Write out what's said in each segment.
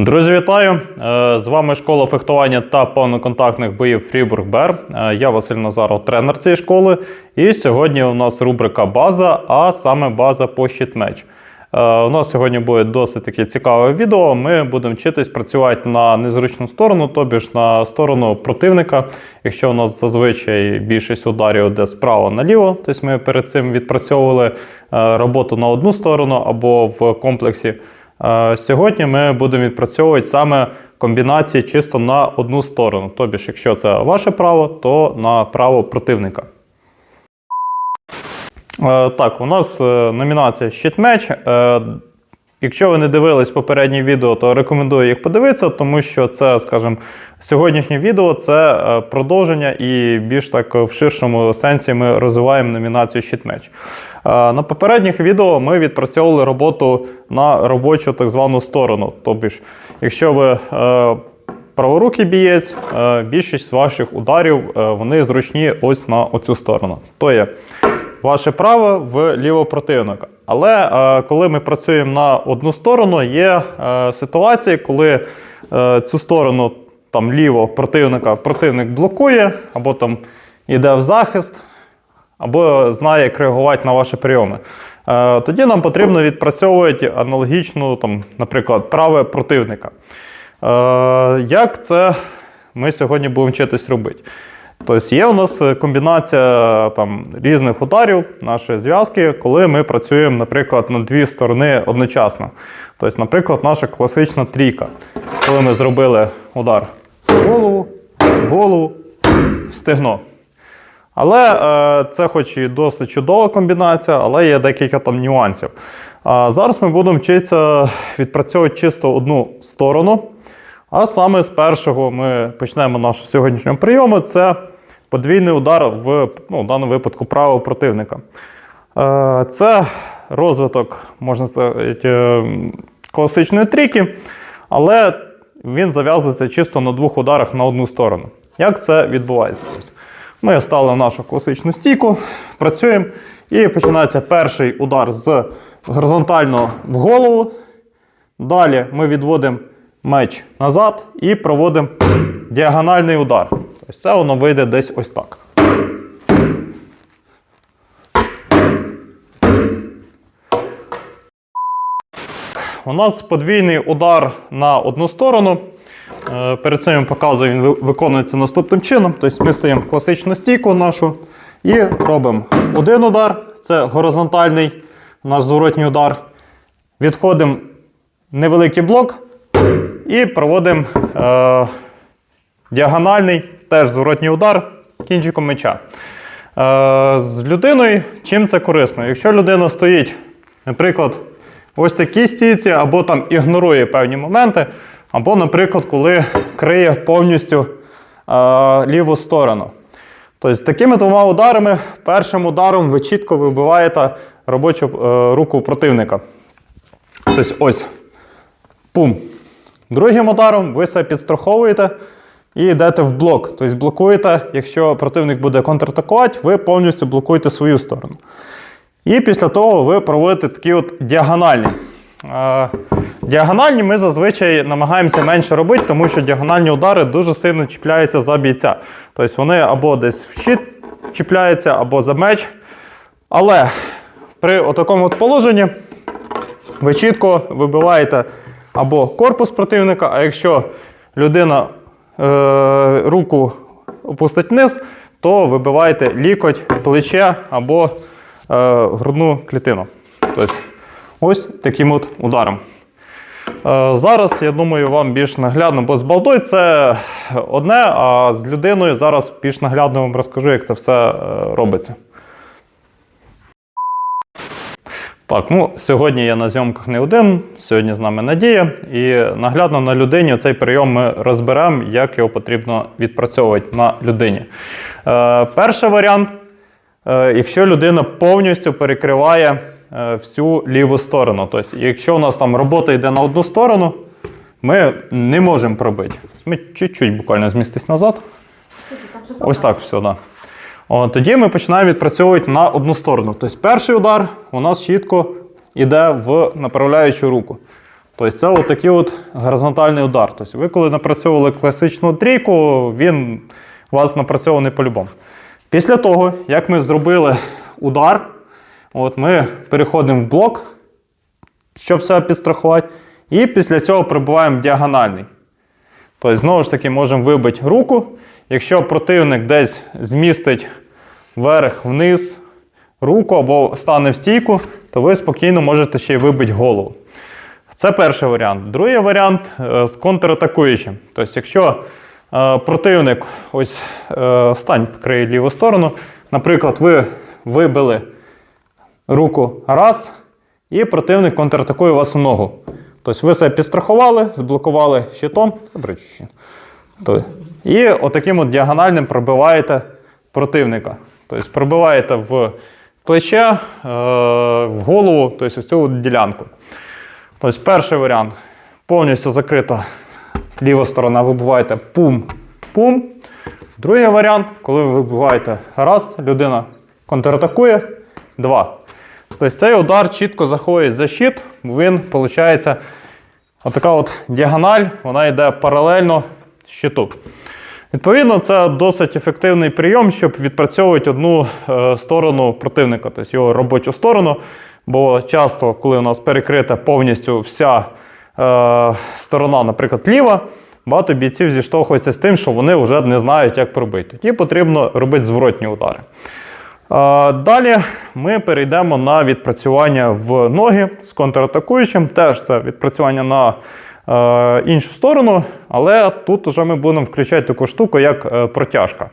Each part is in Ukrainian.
Друзі, вітаю! Е, З вами школа фехтування та повноконтактних боїв Фрібург Бер. Е, Я Василь Назаров, тренер цієї школи. І сьогодні у нас рубрика база, а саме база по щитмеч. Е, У нас сьогодні буде досить таке цікаве відео. Ми будемо вчитись працювати на незручну сторону, тобі ж на сторону противника. Якщо у нас зазвичай більшість ударів йде справа наліво, тобто ми перед цим відпрацьовували роботу на одну сторону або в комплексі. Е, Сьогодні ми будемо відпрацьовувати саме комбінації чисто на одну сторону. Тобі ж, якщо це ваше право, то на право противника. Е, Так, у нас номінація номінація щитмеч. Якщо ви не дивились попередні відео, то рекомендую їх подивитися, тому що це, скажімо, сьогоднішнє відео це е, продовження і більш так в ширшому сенсі ми розвиваємо номінацію щитмеч. Е, На попередніх відео ми відпрацьовували роботу на робочу так звану сторону. Тобто, якщо ви е, праворукий бієць, більшість ваших ударів вони зручні ось на оцю сторону. То є ваше право в ліво противника. Але е, коли ми працюємо на одну сторону, є е, ситуації, коли е, цю сторону там ліво противника противник блокує, або там йде в захист, або знає, як реагувати на ваші прийоми. Тоді нам потрібно відпрацьовувати аналогічну, там, наприклад, праве противника. Як це ми сьогодні будемо вчитись робити? Тобто є у нас комбінація там, різних ударів нашої зв'язки, коли ми працюємо, наприклад, на дві сторони одночасно. Тобто, наприклад, наша класична трійка. Коли ми зробили удар в голову, в голову, в стегно. Але е, це хоч і досить чудова комбінація, але є декілька там нюансів. Зараз ми будемо вчитися відпрацьовувати чисто одну сторону. А саме з першого ми почнемо нашу сьогоднішнього прийому. Це подвійний удар в ну, в даному випадку правого противника. Е, це розвиток, можна сказати, е, класичної трійки, але він зав'язується чисто на двох ударах на одну сторону. Як це відбувається? Ми стали нашу класичну стійку, працюємо, і починається перший удар з горизонтально в голову. Далі ми відводимо меч назад і проводимо діагональний удар. Тобто це воно вийде десь ось так. У нас подвійний удар на одну сторону. Е, Перед цим я показую, він виконується наступним чином. Тобто ми стаємо в класичну стійку нашу і робимо один удар, це горизонтальний наш зворотній удар. Відходимо невеликий блок і проводимо е, діагональний, теж зворотній удар кінчиком меча. Е, з людиною чим це корисно? Якщо людина стоїть, наприклад, ось такій стійці, або там ігнорує певні моменти, або, наприклад, коли криє повністю е, ліву сторону. Тобто, такими двома ударами, першим ударом ви чітко вибиваєте робочу е, руку противника. Тобто ось. Пум. Другим ударом ви себе підстраховуєте і йдете в блок. Тобто блокуєте, якщо противник буде контратакувати, ви повністю блокуєте свою сторону. І після того ви проводите такі от діагональні. Е, Діагональні ми зазвичай намагаємося менше робити, тому що діагональні удари дуже сильно чіпляються за бійця. Тобто вони або десь в щит чіпляються, або за меч. Але при такому положенні ви чітко вибиваєте або корпус противника, а якщо людина е, руку опустить вниз, то вибиваєте лікоть, плече або е, грудну клітину. Тобто ось таким от ударом. Е, Зараз, я думаю, вам більш наглядно, бо з балдою це одне, а з людиною зараз більш наглядно вам розкажу, як це все е, робиться. Так, ну сьогодні я на зйомках не один, сьогодні з нами Надія, і наглядно на людині цей прийом ми розберемо, як його потрібно відпрацьовувати на людині. Е, перший варіант, е, якщо людина повністю перекриває е, всю ліву сторону. Тобто, якщо у нас там робота йде на одну сторону, ми не можемо пробити. Ми чуть-чуть буквально змістись назад. Ось так все, да. Тоді ми починаємо відпрацьовувати на одну сторону. Тобто перший удар у нас чітко йде в направляючу руку. Тобто це отакий от горизонтальний удар. Тобто ви коли напрацьовували класичну трійку, він у вас напрацьований по-любому. Після того, як ми зробили удар, от ми переходимо в блок, щоб себе підстрахувати. І після цього прибуваємо діагональний. Тобто, знову ж таки, можемо вибити руку. Якщо противник десь змістить вверх, вниз руку або стане в стійку, то ви спокійно можете ще й вибити голову. Це перший варіант. Другий варіант е, з контратакуючим. Тобто, якщо е, противник ось е, стань крий ліву сторону, наприклад, ви вибили руку раз, і противник контратакує вас у ногу. Тобто ви себе підстрахували, зблокували щитом. І отаким от діагональним пробиваєте противника. Тобто пробиваєте в плече, е, в голову, тобто ось цю ділянку. Тобто перший варіант повністю закрита ліва сторона, вибиваєте пум-пум. Другий варіант, коли ви вибиваєте раз, людина контратакує, два. Тобто цей удар чітко заходить за щит, він, виходить, отака от діагональ, вона йде паралельно щиту. Відповідно, це досить ефективний прийом, щоб відпрацьовувати одну е, сторону противника, тобто його робочу сторону. Бо часто, коли у нас перекрита повністю вся е, сторона, наприклад, ліва, багато бійців зіштовхуються з тим, що вони вже не знають, як пробити. Тоді потрібно робити зворотні удари. Е, Далі ми перейдемо на відпрацювання в ноги з контратакуючим. Теж це відпрацювання на іншу сторону, але тут вже ми будемо включати таку штуку, як е, протяжка.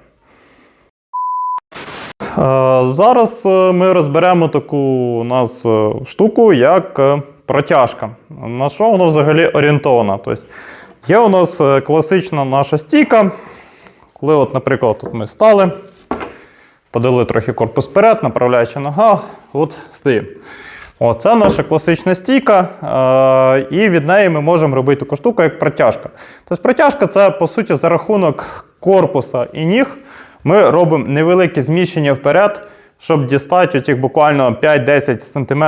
Е, Зараз е, ми розберемо таку у нас е, штуку, як е, протяжка. На що воно взагалі орієнтовано? Тобто є у нас е, класична наша стійка, коли, от, наприклад, тут ми стали, подали трохи корпус вперед, направляючи нога, от стоїмо. О, це наша класична стійка, е, і від неї ми можемо робити таку штуку, як протяжка. Тобто протяжка це, по суті, за рахунок корпуса і ніг ми робимо невелике зміщення вперед, щоб дістати отих буквально 5-10 см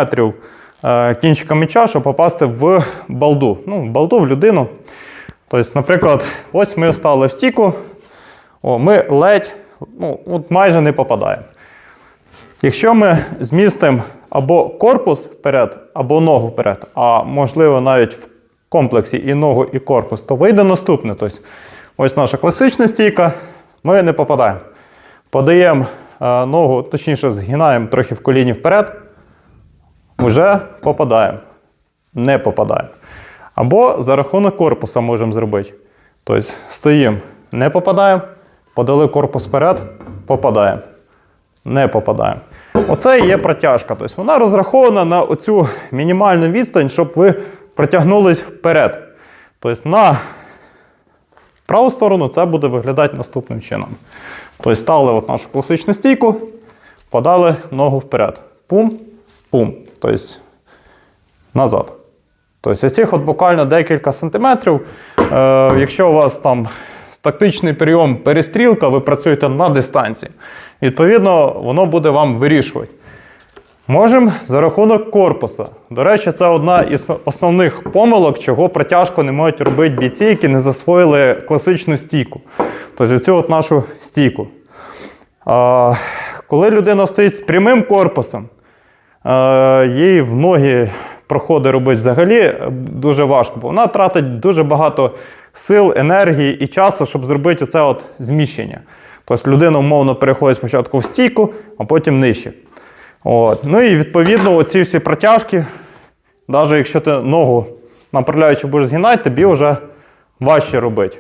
е, кінчика меча, щоб попасти в балду. Ну, в балду в людину. Тобто, наприклад, ось ми стали в стійку, о, ми ледь, ну, от майже не попадаємо. Якщо ми змістимо або корпус вперед, або ногу вперед, а можливо навіть в комплексі і ногу, і корпус, то вийде наступне. Тобто, ось наша класична стійка, ми не попадаємо. Подаємо е, ногу, точніше, згинаємо трохи в коліні вперед, вже попадаємо. Не попадаємо. Або за рахунок корпуса можемо зробити. Тобто стоїмо, не попадаємо, подали корпус вперед, попадаємо не попадаємо. Оце і є протяжка. Тобто вона розрахована на оцю мінімальну відстань, щоб ви протягнулись вперед. Тобто на праву сторону це буде виглядати наступним чином. Тобто стали от нашу класичну стійку, подали ногу вперед. Пум, пум. Тобто назад. Тобто оцих от буквально декілька сантиметрів. Е, якщо у вас там тактичний прийом перестрілка, ви працюєте на дистанції. Відповідно, воно буде вам вирішувати. Можемо за рахунок корпуса. До речі, це одна із основних помилок, чого протяжку не можуть робити бійці, які не засвоїли класичну стійку. Тобто цю от нашу стійку. А, коли людина стоїть з прямим корпусом, а, їй в ноги проходи робити взагалі е, дуже важко, бо вона тратить дуже багато сил, енергії і часу, щоб зробити оце от зміщення. Тобто людина умовно переходить спочатку в стійку, а потім нижче. От. Ну і відповідно оці всі протяжки, навіть якщо ти ногу направляючи будеш згинати, тобі вже важче робити.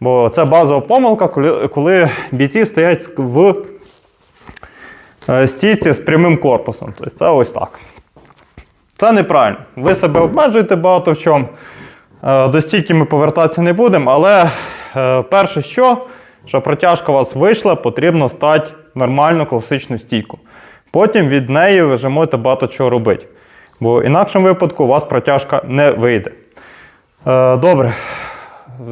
Бо це базова помилка, коли, бійці стоять в е, стійці з прямим корпусом. Тобто це ось так. Це неправильно. Ви себе обмежуєте багато в чому. Е, До стійки ми повертатися не будемо, але е, перше, що, щоб протяжка у вас вийшла, потрібно стати нормальну класичну стійку. Потім від неї ви вже можете багато чого робити. Бо в інакшому випадку у вас протяжка не вийде. Е, Добре.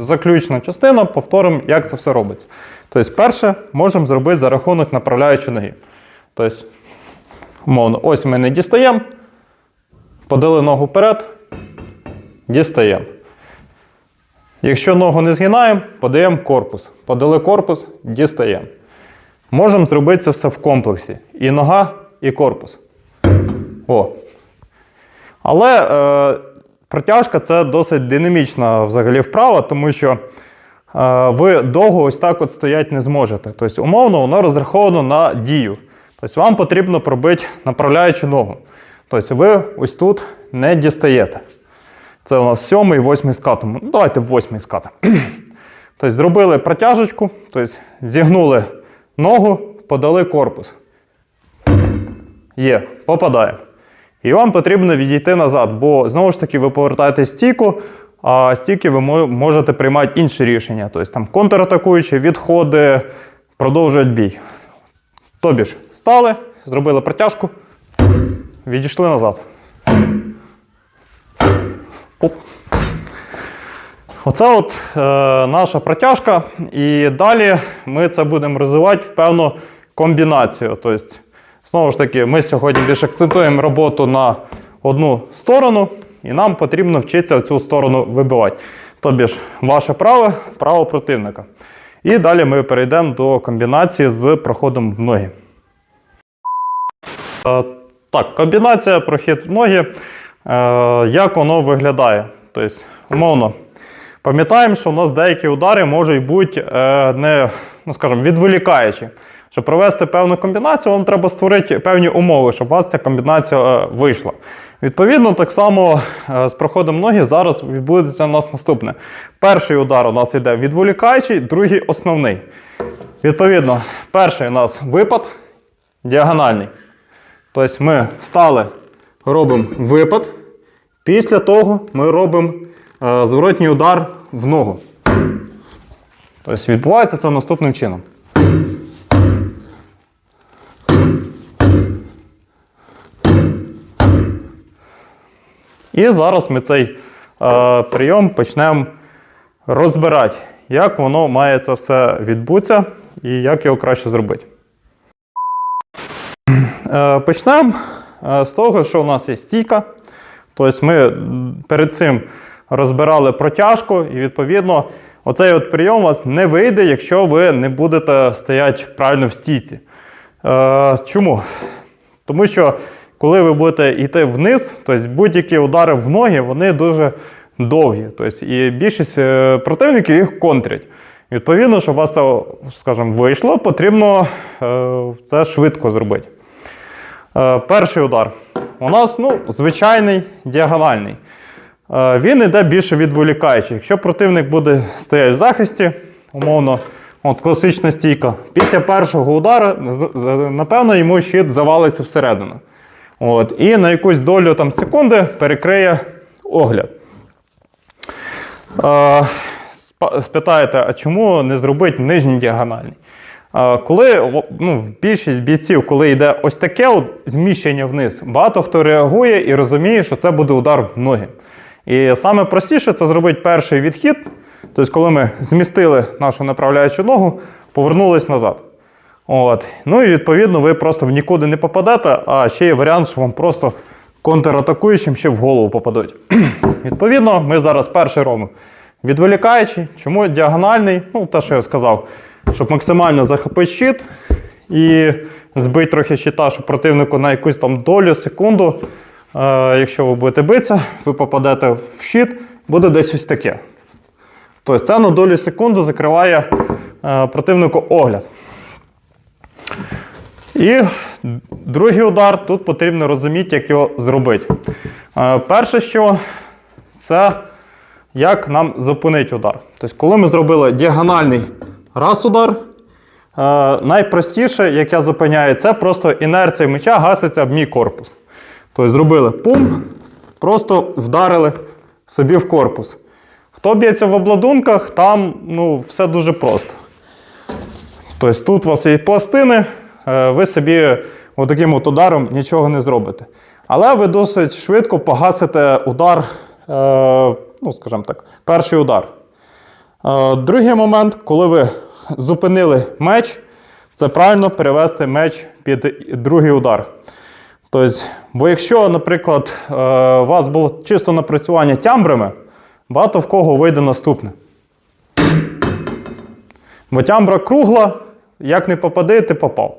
Заключна частина, повторимо, як це все робиться. Тобто, перше, можемо зробити за рахунок направляючої ноги. Тобто, умовно, ось ми не дістаємо, подали ногу вперед, дістаємо. Якщо ногу не згинаємо, подаємо корпус. Подали корпус, дістаємо. Можемо зробити це все в комплексі. І нога, і корпус. О. Але е, протяжка це досить динамічна взагалі вправа, тому що е, ви довго ось так от стояти не зможете. Тобто, умовно, воно розраховано на дію. Тобто вам потрібно пробити направляючу ногу. Тобто ви ось тут не дістаєте. Це у нас сьомий, восьмий скат. Ну, давайте восьмий скат. Тобто зробили протяжечку, тобто зігнули ногу, подали корпус. Є, попадаємо. І вам потрібно відійти назад, бо знову ж таки ви повертаєте стійку, а стійки ви можете приймати інші рішення. Тобто там контратакуючі, відходи, продовжують бій. Тобі ж стали, зробили протяжку, відійшли назад. Оп. Оце от е, наша протяжка. І далі ми це будемо розвивати в певну комбінацію. Тобто, знову ж таки, ми сьогодні більш акцентуємо роботу на одну сторону, і нам потрібно вчитися цю сторону вибивати. Тобі ж ваше право, право противника. І далі ми перейдемо до комбінації з проходом в ноги. Е, Так, комбінація прохід в ноги. Е, Як воно виглядає? Тобто, умовно, пам'ятаємо, що у нас деякі удари можуть бути е, не, ну, скажімо, відволікаючі. Щоб провести певну комбінацію, вам треба створити певні умови, щоб у вас ця комбінація е, вийшла. Відповідно, так само з проходом ноги зараз відбудеться у нас наступне. Перший удар у нас йде відволікаючий, другий основний. Відповідно, перший у нас випад діагональний. Тобто ми стали, робимо випад. Після того ми робимо е, зворотній удар в ногу. Тобто відбувається це наступним чином. І зараз ми цей е, прийом почнемо розбирати, як воно має це все відбутися і як його краще зробити. Е, Почнемо з того, що у нас є стійка. Тобто ми перед цим розбирали протяжку, і відповідно оцей от прийом у вас не вийде, якщо ви не будете стояти правильно в стійці. Е, Чому? Тому що коли ви будете йти вниз, тобто будь-які удари в ноги, вони дуже довгі. Тобто, і більшість е, противників їх контрять. Відповідно, щоб у вас це, скажімо, вийшло, потрібно е, це швидко зробити. Е, Перший удар. У нас ну, звичайний діагональний. Е, Він йде більше відволікаючий. Якщо противник буде стояти в захисті, умовно, от класична стійка, після першого удару, напевно, йому щит завалиться всередину. От, і на якусь долю там, секунди перекриє огляд. Е, Спитаєте, а чому не зробити нижній діагональний? Коли ну, більшість бійців, коли йде ось таке от зміщення вниз, багато хто реагує і розуміє, що це буде удар в ноги. І саме простіше це зробити перший відхід, тобто, коли ми змістили нашу направляючу ногу, повернулись назад. От. Ну і відповідно ви просто в нікуди не попадете, а ще є варіант, що вам просто контратакуючим ще в голову попадуть. відповідно, ми зараз перший робимо відволікаючий. Чому діагональний? Ну, те, що я сказав, щоб максимально захопити щит і збити трохи щита, щоб противнику на якусь там долю, секунду. Е, якщо ви будете битися, ви попадете в щит, буде десь ось таке. Тобто це на долю секунди закриває е, противнику огляд. І другий удар тут потрібно розуміти, як його зробити. Е, Перше, що це як нам зупинити удар. Тобто, коли ми зробили діагональний раз удар, е, найпростіше, як я зупиняю, це просто інерція меча гаситься об мій корпус. Тобто зробили пум, просто вдарили собі в корпус. Хто б'ється в обладунках, там ну, все дуже просто. Тобто тут у вас є пластини, е, ви собі таким от ударом нічого не зробите. Але ви досить швидко погасите удар, е, ну, скажімо так, перший удар. Е, Другий момент, коли ви зупинили меч, це правильно перевести меч під другий удар. Тобто, бо якщо, наприклад, е, у вас було чисто напрацювання тямбрами, багато в кого вийде наступне. Бо тямбра кругла, як не попади, ти попав.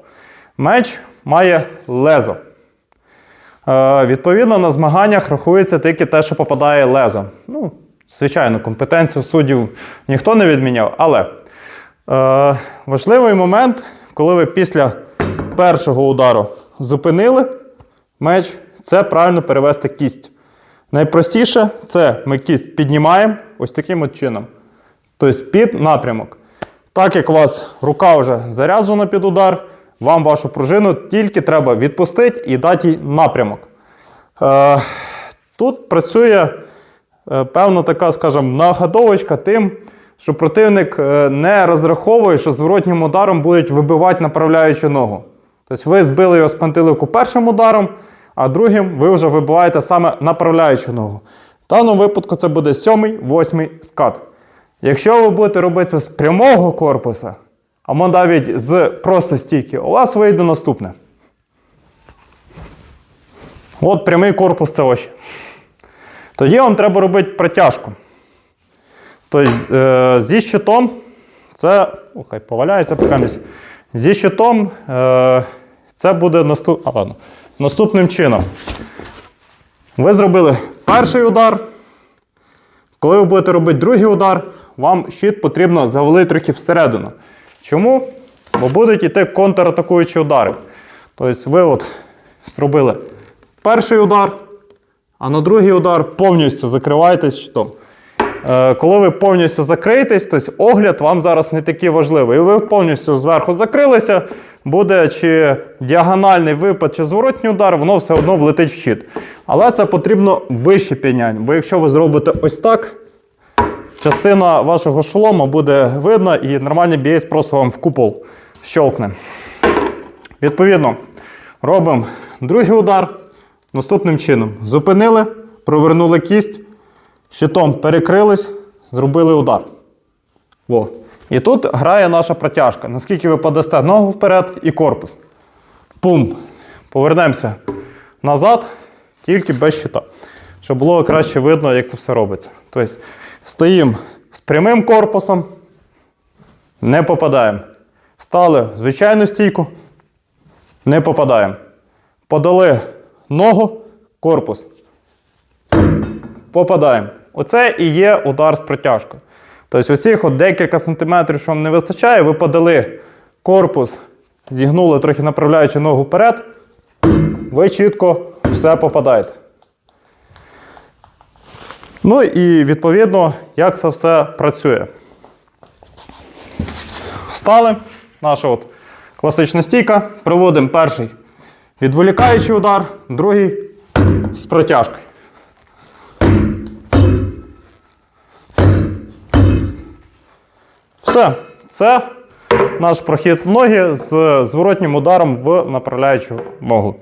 Меч має лезо. Е, відповідно, на змаганнях рахується тільки те, що попадає лезо. Ну, звичайно, компетенцію суддів ніхто не відміняв. Але е, важливий момент, коли ви після першого удару зупинили меч, це правильно перевести кість. Найпростіше це ми кість піднімаємо ось таким от чином. Тобто під напрямок. Так як у вас рука вже заряджена під удар, вам вашу пружину тільки треба відпустити і дати їй напрямок. Е, тут працює е, певна така, скажімо, нагадовочка тим, що противник е, не розраховує, що зворотнім ударом будуть вибивати направляючу ногу. Тобто ви збили його з пантелику першим ударом, а другим ви вже вибиваєте саме направляючу ногу. В даному випадку це буде сьомий, восьмий скат. Якщо ви будете робити це з прямого корпуса, або навіть з просто стійки, у вас вийде наступне. От прямий корпус це ось. Тоді вам треба робити протяжку. Тобто е, зі щитом це. О, хай поваляється поки місць. Зі щитом е, це буде наступ... а, ладно. наступним чином. Ви зробили перший удар. Коли ви будете робити другий удар, вам щит потрібно завалити трохи всередину. Чому? Бо будуть йти контратакуючі удари. Тобто ви от зробили перший удар, а на другий удар повністю закриваєтесь щитом. Е, Коли ви повністю закриєтесь, тобто огляд вам зараз не такий важливий. І ви повністю зверху закрилися, буде чи діагональний випад, чи зворотній удар, воно все одно влетить в щит. Але це потрібно вище підняння, бо якщо ви зробите ось так, частина вашого шолома буде видна і нормальний бієць просто вам в купол щелкне. Відповідно, робимо другий удар наступним чином. Зупинили, провернули кість, щитом перекрились, зробили удар. Во. І тут грає наша протяжка. Наскільки ви подасте ногу вперед і корпус. Пум. Повернемося назад, тільки без щита. Щоб було краще видно, як це все робиться. Тобто стоїмо з прямим корпусом, не попадаємо. Стали в звичайну стійку, не попадаємо. Подали ногу, корпус. Попадаємо. Оце і є удар з протяжкою. Тобто, оцих от декілька сантиметрів, що вам не вистачає, ви подали корпус, зігнули трохи направляючи ногу вперед, ви чітко все попадаєте. Ну і відповідно, як це все працює. Стали. Наша от класична стійка. Проводимо перший відволікаючий удар, другий з протяжкою. Все. Це наш прохід в ноги з зворотнім ударом в направляючу ногу.